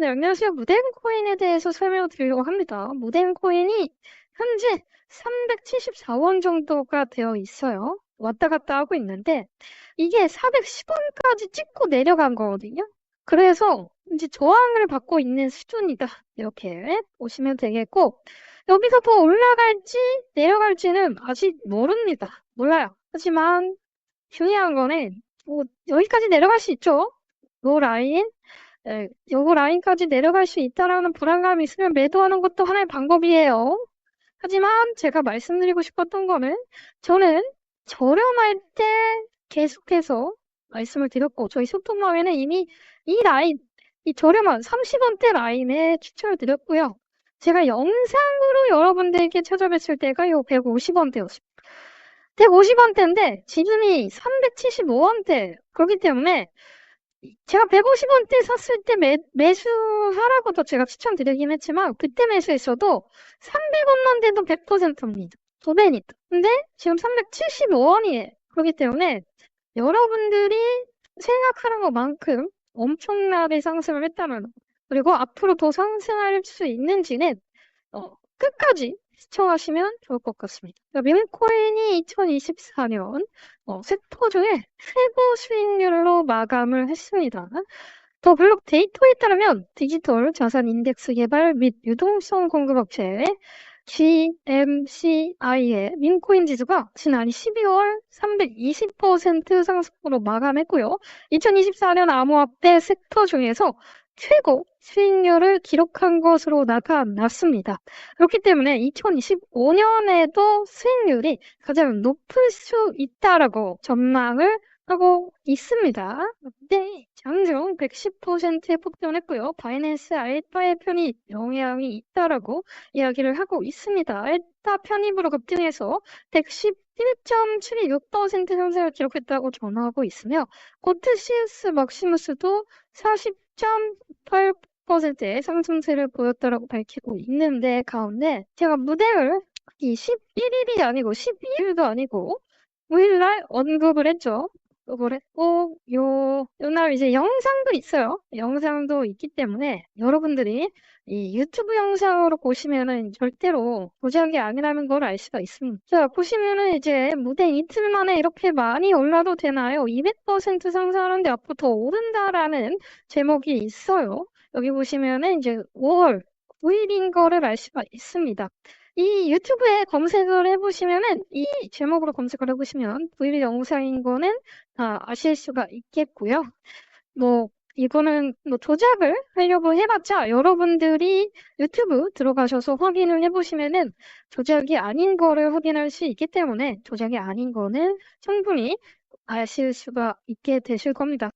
네, 안녕하세요. 무덴 코인에 대해서 설명을 드리려고 합니다. 무덴 코인이 현재 374원 정도가 되어 있어요. 왔다 갔다 하고 있는데, 이게 410원까지 찍고 내려간 거거든요. 그래서 이제 저항을 받고 있는 수준이다. 이렇게 보시면 되겠고, 여기서 더 올라갈지 내려갈지는 아직 모릅니다. 몰라요. 하지만 중요한 거는, 뭐, 여기까지 내려갈 수 있죠. 요 라인, 네, 요거 라인까지 내려갈 수 있다라는 불안감이 있으면 매도하는 것도 하나의 방법이에요. 하지만 제가 말씀드리고 싶었던 거는 저는 저렴할 때 계속해서 말씀을 드렸고 저희 소통방에는 이미 이 라인, 이 저렴한 30원대 라인에 추천을 드렸고요. 제가 영상으로 여러분들께 찾아뵀을 때가 요 150원대였습니다. 150원대인데 지금이 375원대 그렇기 때문에 제가 150원대 샀을 때 매, 매수하라고도 제가 추천드리긴 했지만 그때 매수했어도 300원만 돼도 100%입니다. 두 배니까. 근데 지금 375원이에요. 그렇기 때문에 여러분들이 생각하는 것만큼 엄청나게 상승을 했다면 그리고 앞으로 더 상승할 수 있는지는 어, 끝까지 시청하시면 좋을 것 같습니다. 밀코인이 2024년 어, 섹터 중에 최고 수익률로 마감을 했습니다. 더 블록 데이터에 따르면 디지털 자산 인덱스 개발 및 유동성 공급업체 GMCI의 민코인 지수가 지난 12월 320% 상승으로 마감했고요. 2024년 암호화폐 섹터 중에서 최고 수익률을 기록한 것으로 나타났습니다. 그렇기 때문에 2025년에도 수익률이 가장 높을 수 있다라고 전망을 하고 있습니다. 네, 장중 110%에 폭등했고요. 바이낸스 알파의 편입 영향이 있다라고 이야기를 하고 있습니다. 알파 편입으로 급등해서 111.76% 상승을 기록했다고 전하고 있으며 코트시우스 막시무스도 40.8%의 상승세를 보였다라고 밝히고 있는데 가운데 제가 무대를 이 11일이 아니고 12일도 아니고 5일날 언급을 했죠. 그랬고 요, 요날 이제 영상도 있어요. 영상도 있기 때문에 여러분들이 이 유튜브 영상으로 보시면은 절대로 게 아니라는 걸 알 수가 있습니다. 자, 보시면은 이제 무대 이틀 만에 이렇게 많이 올라도 되나요? 200% 상승하는데 앞으로 더 오른다라는 제목이 있어요. 여기 보시면은 이제 5월 9일인 거를 알 수가 있습니다. 이 유튜브에 검색을 해보시면은 이 제목으로 검색을 해보시면 브이앱 영상인 거는 다 아실 수가 있겠고요. 뭐 이거는 뭐 조작을 하려고 해봤자 여러분들이 유튜브 들어가셔서 확인을 해보시면은 조작이 아닌 거를 확인할 수 있기 때문에 조작이 아닌 거는 충분히 아실 수가 있게 되실 겁니다.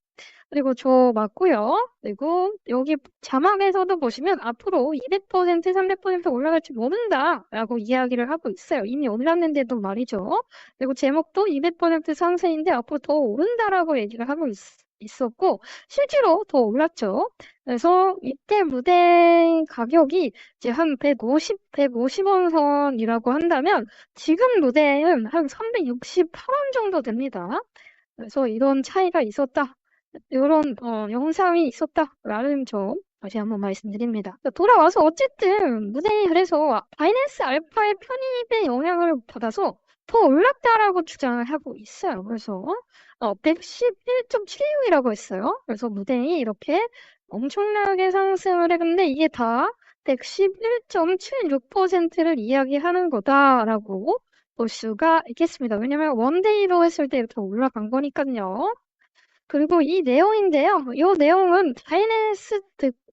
그리고 저 맞고요. 그리고 여기 자막에서도 보시면 앞으로 200%, 300% 올라갈지 모른다라고 이야기를 하고 있어요. 이미 올랐는데도 말이죠. 그리고 제목도 200% 상승인데 앞으로 더 오른다라고 얘기를 하고 있, 있었고 실제로 더 올랐죠. 그래서 이때 무대 가격이 이제 한 150, 150원 선이라고 한다면 지금 무대는 한 368원 정도 됩니다. 그래서 이런 차이가 있었다. 이런 어, 영상이 있었다라는 점 다시 한번 말씀드립니다. 돌아와서 어쨌든 무대이 그래서 바이낸스 알파의 편입의 영향을 받아서 더 올랐다라고 주장을 하고 있어요. 그래서 어, 111.76이라고 했어요. 그래서 무대이 이렇게 엄청나게 상승을 했는데 이게 다 111.76%를 이야기하는 거다라고 볼 수가 있겠습니다. 왜냐면 원데이로 했을 때 이렇게 올라간 거니까요. 그리고 이 내용인데요. 이 내용은 바이낸스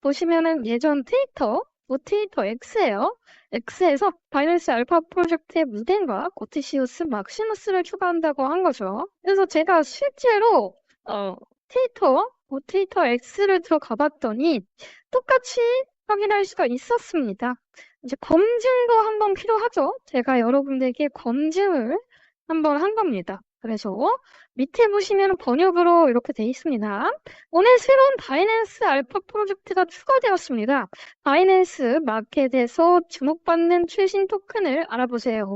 보시면은 예전 트위터, 뭐 트위터 X예요. X에서 바이낸스 알파 프로젝트의 무덴과 고티시우스 막시무스를 추가한다고 한 거죠. 그래서 제가 실제로 어, 트위터, 뭐 트위터 X를 들어가 봤더니 똑같이 확인할 수가 있었습니다. 이제 검증도 한번 필요하죠. 제가 여러분들께 검증을 한번 한 겁니다. 그래서 밑에 보시면 번역으로 이렇게 돼 있습니다. 오늘 새로운 바이낸스 알파 프로젝트가 추가되었습니다. 바이낸스 마켓에서 주목받는 최신 토큰을 알아보세요.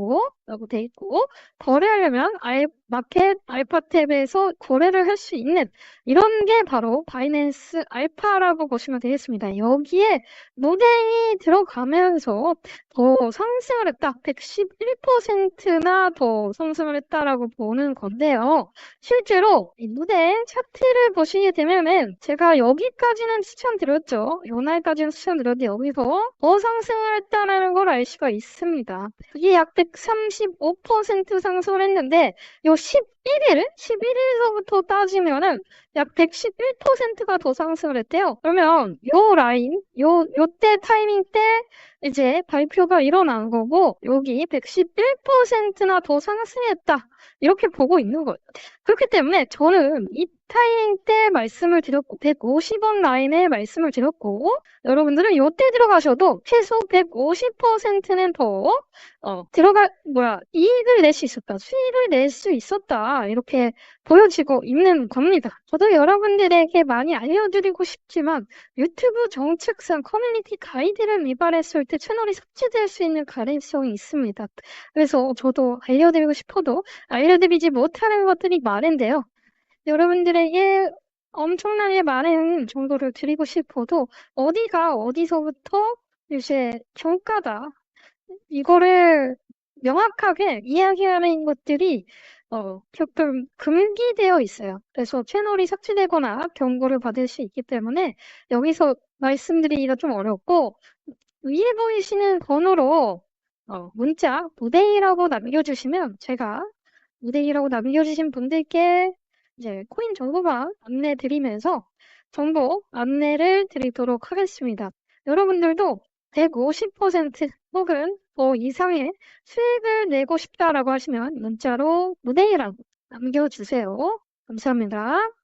라고 돼 있고, 거래하려면 알, 마켓 알파 탭에서 거래를 할 수 있는 이런 게 바로 바이낸스 알파라고 보시면 되겠습니다. 여기에 모델이 들어가면서 더 상승을 했다. 111%나 더 상승을 했다라고 보는 건데요. 실제로 이 무대 차트를 보시게 되면은 제가 여기까지는 추천드렸죠. 요 날까지는 추천드렸는데 여기서 더 상승을 했다라는 걸 알 수가 있습니다. 이게 약135% 상승을 했는데 요 11일, 11일서부터 따지면은 약 111%가 더 상승을 했대요. 그러면 요 라인, 요, 요때 타이밍 때 이제 발표가 일어난 거고 여기 111%나 더 상승했다. 이렇게 보고 있는 거예요. 그렇기 때문에 저는 이 타이밍 때 말씀을 드렸고 150원 라인에 말씀을 드렸고 여러분들은 요때 들어가셔도 최소 150%는 더 어, 들어가 뭐야 이익을 낼 수 있었다. 수익을 낼 수 있었다. 이렇게 보여지고 있는 겁니다. 저도 여러분들에게 많이 알려드리고 싶지만 유튜브 정책상 커뮤니티 가이드를 위반했을 때 채널이 삭제될 수 있는 가능성이 있습니다. 그래서 저도 알려드리고 싶어도 알려드리지 못하는 것들이 많은데요. 여러분들에게 엄청나게 많은 정보를 드리고 싶어도 어디가 어디서부터 이제 평가다. 이거를 명확하게 이야기하는 것들이 어, 조금 금기되어 있어요. 그래서 채널이 삭제되거나 경고를 받을 수 있기 때문에 여기서 말씀드리기가 좀 어렵고 위에 보이시는 번호로 어, 문자 무대이라고 남겨주시면 제가 무대이라고 남겨주신 분들께 이제 코인 정보만 안내 드리면서 정보 안내를 드리도록 하겠습니다. 여러분들도 150% 혹은 더 이상의 수익을 내고 싶다라고 하시면 문자로 무대이라고 남겨주세요. 감사합니다.